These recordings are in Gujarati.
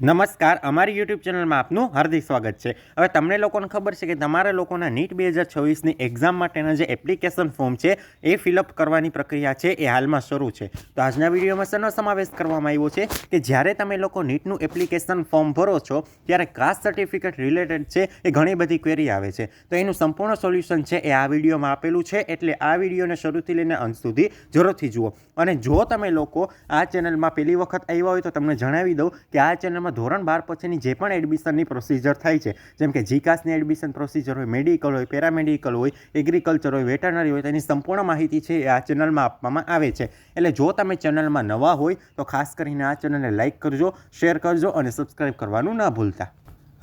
નમસ્કાર, અમારી યુટ્યુબ ચેનલમાં આપનું હાર્દિક સ્વાગત છે. હવે તમને લોકોને ખબર છે કે તમારા લોકોના નીટ બે હજાર છવ્વીસની એક્ઝામ માટેના જે એપ્લિકેશન ફોર્મ છે, એ ફિલઅપ કરવાની પ્રક્રિયા છે, એ હાલમાં શરૂ છે. તો આજના વિડીયોમાં શેનો સમાવેશ કરવામાં આવ્યો છે કે જ્યારે તમે લોકો નીટનું એપ્લિકેશન ફોર્મ ભરો છો, ત્યારે કાસ્ટ સર્ટિફિકેટ રિલેટેડ છે, એ ઘણી બધી ક્વેરી આવે છે. તો એનું સંપૂર્ણ સોલ્યુશન છે, એ આ વિડીયોમાં આપેલું છે. એટલે આ વિડીયોને શરૂથી લઈને અંત સુધી જરૂરથી જુઓ. અને જો તમે લોકો આ ચેનલમાં પહેલી વખત આવ્યા હોય તો તમને જણાવી દઉં કે આ ચેનલમાં ધોરણ બાર પછીની જે પણ એડમિશનની પ્રોસિજર થાય છે, જેમ કે જીકાસની એડમિશન પ્રોસિજર હોય મેડિકલ હોય પેરામેડિકલ હોય એગ્રીકલ્ચર હોય વેટરનરી હોય, તેની સંપૂર્ણ માહિતી છે એ આ ચેનલમાં આપવામાં આવે છે. એટલે જો તમે ચેનલમાં નવા હોય, તો ખાસ કરીને આ ચેનલને લાઇક કરજો શેર કરજો અને સબસ્ક્રાઈબ કરવાનું ના ભૂલતા.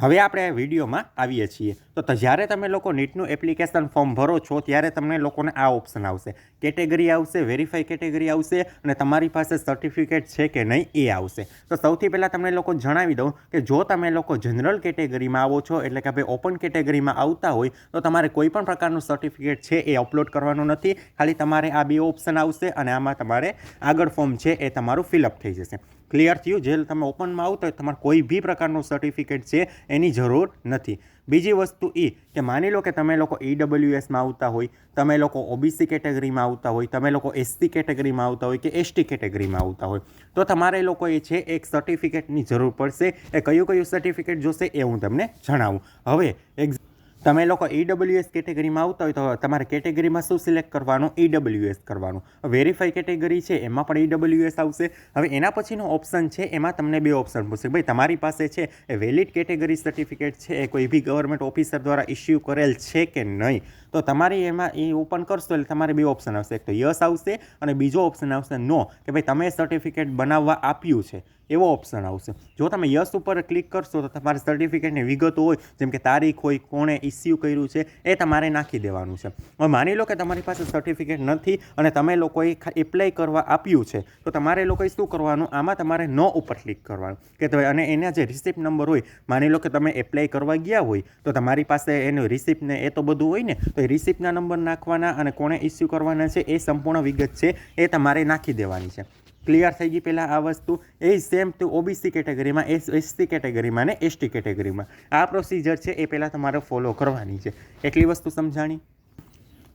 હવે આપણે વિડીયોમાં આવીએ છીએ. તો જ્યારે તમે લોકો નીટનું એપ્લિકેશન ફોર્મ ભરો છો, ત્યારે તમને લોકોને આ ઓપ્શન આવશે. કેટેગરી આવશે વેરીફાઈ કેટેગરી આવશે અને તમારી પાસે સર્ટિફિકેટ છે કે નહીં એ આવશે. તો સૌથી પહેલાં તમને લોકો જણાવી દઉં કે જો તમે લોકો જનરલ કેટેગરીમાં આવો છો, એટલે કે ભાઈ ઓપન કેટેગરીમાં આવતા હોય, તો તમારે કોઈ પણ પ્રકારનું સર્ટિફિકેટ છે એ અપલોડ કરવાનું નથી. ખાલી તમારે આ બે ઓપ્શન આવશે અને આમાં તમારે આગળ ફોર્મ છે એ તમારું ફિલઅપ થઈ જશે. ક્લિયર થયું? જે તમે ઓપનમાં આવો હોય તમારે કોઈ બી પ્રકારનું સર્ટિફિકેટ છે એની જરૂર નથી. બીજી વસ્તુ એ કે માની લો કે તમે લોકો ઈડબ્લ્યુએસમાં આવતા હોય, તમે લોકો ઓબીસી કેટેગરીમાં આવતા હોય, તમે લોકો એસસી કેટેગરીમાં આવતા હોય કે એસટી કેટેગરીમાં આવતા હોય, તો તમારે લોકો એ છે એક સર્ટિફિકેટની જરૂર પડશે. એ કયું કયું સર્ટિફિકેટ જોશે એ હું તમને જણાવું. હવે એક્ઝ તમે લોકો ઈડબ્લ્યુએસ કેટેગરીમાં આવતા હોય તો તમારે કેટેગરીમાં શું સિલેક્ટ કરવાનું? ઈડબ્લ્યુએસ કરવાનું. વેરીફાઈ કેટેગરી છે, એમાં પણ ઈડબ્લ્યુએસ આવશે. હવે એના પછીનો ઓપ્શન છે, એમાં તમને બે ઓપ્શન પૂછશે ભાઈ, તમારી પાસે છે, એ વેલિડ કેટેગરી સર્ટિફિકેટ છે, એ કોઈ બી ગવર્મેન્ટ ઓફિસર દ્વારા ઇસ્યુ કરેલ છે કે નહીં? તો તમારી એમાં એ ઓપન કરશો એટલે તમારે બે ઓપ્શન આવશે. એક તો યસ આવશે અને બીજો ઓપ્શન આવશે નો કે ભાઈ તમે સર્ટિફિકેટ બનાવવા આપ્યું છે. એવો ઓપ્શન આવશે. જો તમે યસ ઉપર ક્લિક કરશો તો તમારે સર્ટિફિકેટની વિગતો હોય, જેમ કે તારીખ હોય, કોણે ઇસ્યુ કર્યું છે, એ તમારે નાખી દેવાનું છે. હવે માની લો કે તમારી પાસે સર્ટિફિકેટ નથી અને તમે લોકોએ એપ્લાય કરવા આપ્યું છે, તો તમારે લોકોએ શું કરવાનું? આમાં તમારે નો ઉપર ક્લિક કરવાનું. કે તો અને એના જે રિસિપ્ટ નંબર હોય, માની લો કે તમે એપ્લાય કરવા ગયા હોય, તો તમારી પાસે એનું રિસિપ્ટ ને એ તો બધું હોય ને, તો એ રિસિપ્ટના નંબર નાખવાના અને કોણે ઇસ્યુ કરવાના છે એ સંપૂર્ણ વિગત છે, એ તમારે નાખી દેવાની છે. ક્લિયર થઈ ગઈ પહેલાં આ વસ્તુ? એ સેમ ટુ ઓબીસી કેટેગરીમાં એસ એસસી કેટેગરીમાં ને એસટી કેટેગરીમાં આ પ્રોસિજર છે, એ પહેલાં તમારે ફોલો કરવાની છે. એટલી વસ્તુ સમજાણી?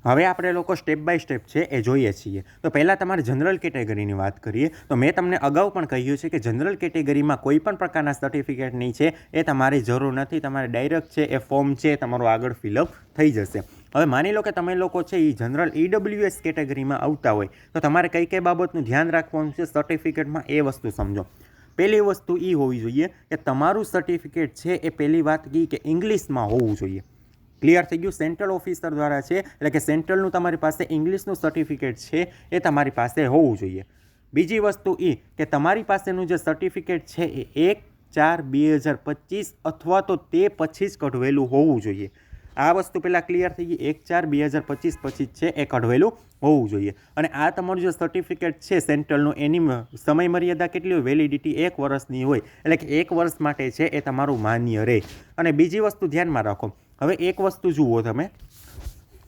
હવે આપણે લોકો સ્ટેપ બાય સ્ટેપ છે, એ જોઈએ છીએ. તો પહેલાં તમારે જનરલ કેટેગરીની વાત કરીએ. તો મેં તમને અગાઉ પણ કહ્યું છે કે જનરલ કેટેગરીમાં કોઈ પણ પ્રકારના સર્ટિફિકેટની છે, એ તમારી જરૂર નથી. તમારે ડાયરેક્ટ છે, એ ફોર્મ છે, તમારું આગળ ફિલઅપ થઈ જશે. હવે માની લો કે તમે લોકો છે એ જનરલ ઈડબ્લ્યુએસ કેટેગરીમાં આવતા હોય, તો તમારે કઈ કઈ બાબતનું ધ્યાન રાખવાનું છે સર્ટિફિકેટમાં એ વસ્તુ સમજો. પહેલી વસ્તુ એ હોવી જોઈએ કે તમારું સર્ટિફિકેટ છે એ પહેલી વાત કહી કે ઇંગ્લિશમાં હોવું જોઈએ. ક્લિયર થઈ ગયું? સેન્ટ્રલ ઓફિસર દ્વારા છે, એટલે કે સેન્ટ્રલનું તમારી પાસે ઇંગ્લિશનું સર્ટિફિકેટ છે એ તમારી પાસે હોવું જોઈએ. બીજી વસ્તુ એ કે તમારી પાસેનું જે સર્ટિફિકેટ છે એ એક ચાર બે હજાર પચીસ અથવા તો તે પછી જ કઢવેલું હોવું જોઈએ. આ વસ્તુ પહેલાં ક્લિયર થઈ ગઈ. એક ચાર બે હજાર પચીસ પછી છે એ કઢવેલું હોવું જોઈએ. અને આ તમારું જે સર્ટિફિકેટ છે સેન્ટ્રલનું એની સમય મર્યાદા કેટલી હોય? વેલિડિટી એક વર્ષની હોય. એટલે કે એક વર્ષ માટે છે એ તમારું માન્ય રહે. અને બીજી વસ્તુ ધ્યાનમાં રાખો. હવે એક વસ્તુ જુઓ તમે.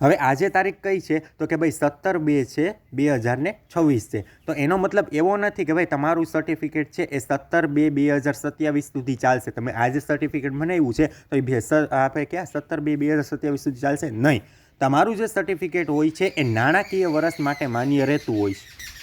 હવે આજે તારીખ કઈ છે? તો કે ભાઈ સત્તર બે છે, બે હજાર ને છવ્વીસ છે. તો એનો મતલબ એવો નથી કે ભાઈ તમારું સર્ટિફિકેટ છે એ સત્તર બે બે હજાર સત્યાવીસ સુધી ચાલશે. તમે આજે સર્ટિફિકેટ બનાવ્યું છે, તો એ આપણે ક્યાં? સત્તર બે બે હજાર સત્યાવીસ સુધી ચાલશે? નહીં. તમારું જે સર્ટિફિકેટ હોય છે એ નાણાકીય વર્ષ માટે માન્ય રહેતું હોય છે.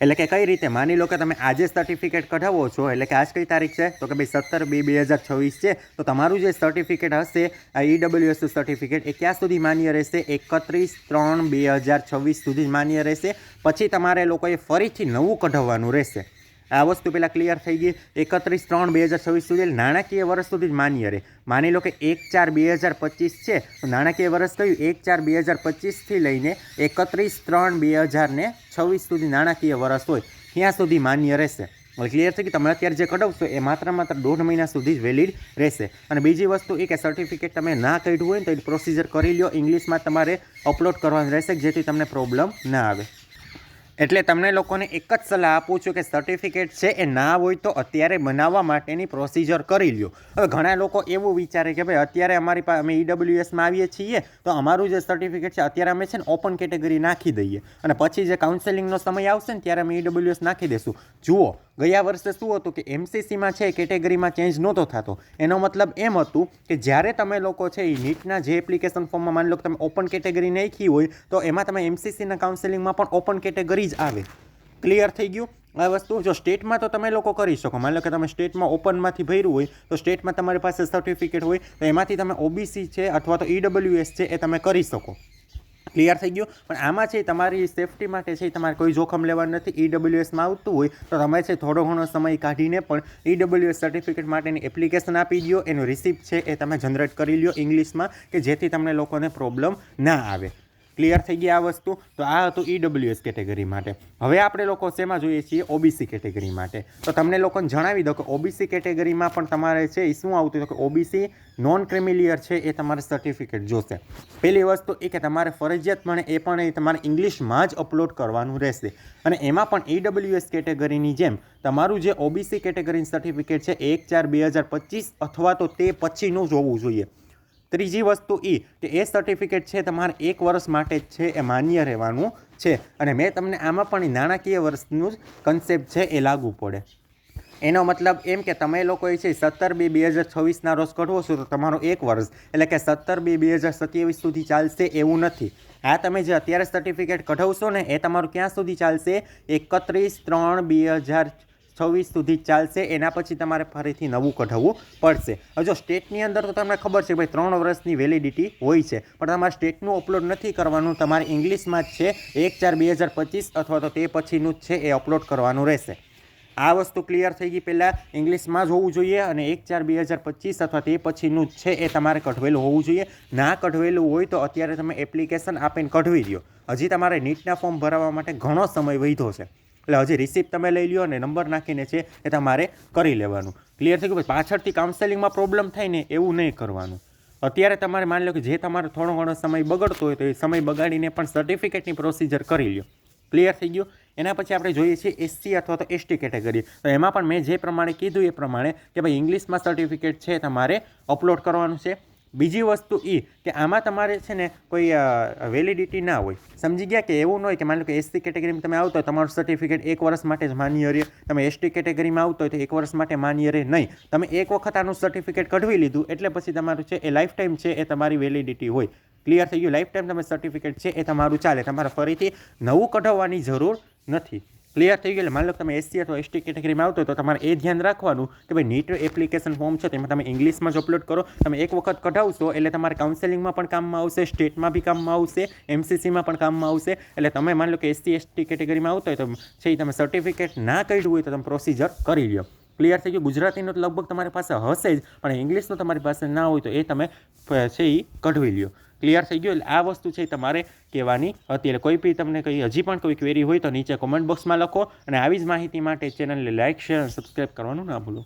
એટલે કે કઈ રીતે? માની લો કે તમે આજે સર્ટિફિકેટ કઢાવો છો, એટલે કે આજ કઈ તારીખ છે? તો કે ભાઈ સત્તર બે બે હજાર છવ્વીસ છે. તો તમારું જે સર્ટિફિકેટ હશે, આ ઈડબ્લ્યુએસ સર્ટિફિકેટ એ ક્યાં સુધી માન્ય રહેશે? એકત્રીસ ત્રણ બે હજાર છવ્વીસ સુધી માન્ય રહેશે. પછી તમારે લોકોએ ફરીથી નવું કઢાવવાનું રહેશે. આ વસ્તુ પહેલાં ક્લિયર થઈ ગઈ. એકત્રીસ ત્રણ બે હજાર છવ્વીસ સુધી નાણાકીય વર્ષ સુધી જ માન્ય રહે. માની લો કે એક ચાર બે હજાર પચીસ છે, તો નાણાકીય વર્ષ કયું? એક ચાર બે હજાર પચીસથી લઈને એકત્રીસ ત્રણ બે હજાર ને છવ્વીસ સુધી નાણાકીય વર્ષ હોય, ત્યાં સુધી માન્ય રહેશે. ક્લિયર છે કે તમે અત્યારે જે કઢાવશો, એ માત્ર માત્ર દોઢ મહિના સુધી જ વેલિડ રહેશે. અને બીજી વસ્તુ એ કે સર્ટિફિકેટ તમે ના કાઢ્યું હોય તો એ પ્રોસિજર કરી લો ઇંગ્લિશમાં તમારે અપલોડ કરવાનું રહેશે, જેથી તમને પ્રોબ્લેમ ના આવે. એટલે તમને લોકોને એક જ સલાહ આપું છું કે સર્ટિફિકેટ છે એ ના હોય તો અત્યારે બનાવવા માટેની પ્રોસિજર કરી લ્યો. હવે ઘણા લોકો એવું વિચારે કે ભાઈ અત્યારે અમારી પાસે અમે ઈડબ્લ્યુએસમાં આવીએ છીએ તો અમારું જે સર્ટિફિકેટ છે અત્યારે અમે છે ને ઓપન કેટેગરી નાખી દઈએ. અને પછી જે કાઉન્સેલિંગનો સમય આવશે ને ત્યારે અમે ઈડબ્લ્યુએસ નાખી દઈશું જુઓ ગયા વર્ષે શું હતું કે એમસીસીમાં છે કેટેગરીમાં ચેન્જ નહોતો થતો. એનો મતલબ એમ હતું કે જ્યારે તમે લોકો છે એ નીટના જે એપ્લિકેશન ફોર્મમાં માની લો કે તમે ઓપન કેટેગરી નાખી હોય, તો એમાં તમે એમસીસીના કાઉન્સેલિંગમાં પણ ઓપન કેટેગરી જ આવે. ક્લિયર થઈ ગયું? આ વસ્તુ જો સ્ટેટમાં તો તમે લોકો કરી શકો. માની લો કે તમે સ્ટેટમાં ઓપનમાંથી ભર્યું હોય, તો સ્ટેટમાં તમારી પાસે સર્ટિફિકેટ હોય, તો એમાંથી તમે ઓબીસી છે અથવા તો ઈડબ્લ્યુએસ છે એ તમે કરી શકો. ક્લિયર થઈ ગયું. પણ આમાં છે, તમારી સેફટી માટે છે, તમારે કોઈ જોખમ લેવાનું નથી. ઈડબ્લ્યુએસમાં આવતું હોય, તો તમે છે, થોડો ઘણો સમય કાઢીને પણ ઈડબ્લ્યુએસ સર્ટિફિકેટ માટેની એપ્લિકેશન આપી દો એનું રિસિપ્ટ છે, એ તમે જનરેટ કરી લ્યો ઇંગ્લિશમાં કે જેથી તમને લોકોને પ્રોબ્લેમ ના આવે. ક્લિયર થઈ ગઈ આ વસ્તુ? તો આ હતું ઈડબ્લ્યુએસ કેટેગરી માટે. હવે આપણે લોકો શેમાં જોઈએ છીએ? ઓબીસી કેટેગરી માટે. તો તમને લોકોને જણાવી દો કે ઓબીસી કેટેગરીમાં પણ તમારે છે એ શું આવતું? કે ઓબીસી નોન ક્રિમિલિયર છે, એ તમારે સર્ટિફિકેટ જોશે. પહેલી વસ્તુ એ કે તમારે ફરજિયાતપણે એ પણ એ તમારે ઇંગ્લિશમાં જ અપલોડ કરવાનું રહેશે. અને એમાં પણ ઈડબ્લ્યુએસ કેટેગરીની જેમ તમારું જે ઓબીસી કેટેગરીનું સર્ટિફિકેટ છે, એક ચાર બે હજાર પચીસ અથવા તો તે પછીનું જોવું જોઈએ. ત્રીજી વસ્તુ એ કે એ સર્ટિફિકેટ છે તમારે એક વર્ષ માટે જ છે, એ માન્ય રહેવાનું છે. અને મેં તમને આમાં પણ નાણાકીય વર્ષનું જ કન્સેપ્ટ છે, એ લાગુ પડે. એનો મતલબ એમ કે તમે લોકોએ છે સત્તર બે બે હજાર છવ્વીસના રોજ કઢવો છો, તો તમારો એક વર્ષ. એટલે કે સત્તર બે બે હજાર સત્યાવીસ સુધી ચાલશે એવું નથી. આ તમે જે અત્યારે સર્ટિફિકેટ કઢાવશો ને, એ તમારું ક્યાં સુધી ચાલશે? એકત્રીસ ત્રણ બે હજાર છવ્વીસ સુધી ચાલશે, એના પછી તમારે ફરીથી નવું કઢાવવું પડશે. હવે જો સ્ટેટની અંદર તો તમને ખબર છે ભાઈ ત્રણ વર્ષની વેલિડિટી હોય છે, પણ તમારે સ્ટેટનું અપલોડ નથી કરવાનું, તમારે ઇંગ્લિશમાં જ છે, એક ચાર બે હજાર પચીસ અથવા તો તે પછીનું જ છે, એ અપલોડ કરવાનું રહેશે. આ વસ્તુ ક્લિયર થઈ ગઈ પહેલાં, ઇંગ્લિશમાં જ હોવું જોઈએ અને એક ચાર બે હજાર પચીસ અથવા તે પછીનું જ છે, એ તમારે કઢવેલું હોવું જોઈએ. ના કઢવેલું હોય તો અત્યારે તમે એપ્લિકેશન આપીને કઢવી દો હજી તમારે નીટના ફોર્મ ભરાવવા માટે ઘણો સમય વધ્યો છે. એટલે હજી રિસિપ્ટ તમે લઈ લ્યો અને નંબર નાખીને છે એ તમારે કરી લેવાનું. ક્લિયર થઈ ગયું? પાછળથી કાઉન્સેલિંગમાં પ્રોબ્લેમ થાય ને એવું નહીં કરવાનું. અત્યારે તમારે માની લો કે જે તમારો થોડો ઘણો સમય બગડતો હોય તો એ સમય બગાડીને પણ સર્ટિફિકેટની પ્રોસિજર કરી લ્યો. ક્લિયર થઈ ગયું? એના પછી આપણે જોઈએ છીએ એસસી અથવા તો એસટી કેટેગરી તો એમાં પણ મેં જે પ્રમાણે કીધું એ પ્રમાણે કે ભાઈ ઇંગ્લિશમાં સર્ટિફિકેટ છે તમારે અપલોડ કરવાનું છે. બીજી વસ્તુ એ કે આમાં તમારે છે ને કોઈ વેલિડિટી ના હોય. સમજી ગયા કે એવું ન હોય કે માની લો કે એસસી કેટેગરીમાં તમે આવતો હોય, તમારું સર્ટિફિકેટ એક વર્ષ માટે જ માન્ય રહે. તમે એસટી કેટેગરીમાં આવતો હોય તો એક વર્ષ માટે માન્ય રહે નહીં. તમે એક વખત આનું સર્ટિફિકેટ કઢવી લીધું, એટલે પછી તમારું છે એ લાઈફ ટાઈમ છે એ તમારી વેલિડિટી હોય. ક્લિયર થઈ ગયું? લાઈફ ટાઈમ તમે સર્ટિફિકેટ છે એ તમારું ચાલે. તમારે ફરીથી નવું કઢાવવાની જરૂર નથી. ક્લિયર થઈ ગયું? એટલે માની લો તમે એસસી અથવા એસટી કેટેગરીમાં આવતો તો તમારે એ ધ્યાન રાખવાનું કે ભાઈ નીટ એપ્લિકેશન ફોર્મ છે, તેમાં તમે ઇંગ્લિશમાં જ અપલોડ કરો. તમે એક વખત કઢાવશો એટલે તમારે કાઉન્સેલિંગમાં પણ કામમાં આવશે સ્ટેટમાં બી કામમાં આવશે એમસીસીમાં પણ કામમાં આવશે. એટલે તમે માની લો કે એસસી એસટી કેટેગરીમાં આવતો હોય તો છે તમે સર્ટિફિકેટ ના કાઢ્યું હોય તો તમે પ્રોસિજર કરી લો ક્લિયર થઈ ગયું. ગુજરાતીનું તો લગભગ તમારી પાસે હશે જ, પણ ઇંગ્લિશનું તમારી પાસે ના હોય તો એ તમે છે એ કઢવી લ્યો. ક્લિયર થઈ ગયું? એટલે આ વસ્તુ છે તમારે કહેવાની. હતી એટલે કોઈ બી તમને કંઈ હજી પણ કોઈ ક્વેરી હોય તો નીચે કોમેન્ટ બોક્સમાં લખો અને આવી જ માહિતી માટે ચેનલને લાઇક શેર અને સબસ્ક્રાઈબ કરવાનું ના ભૂલો.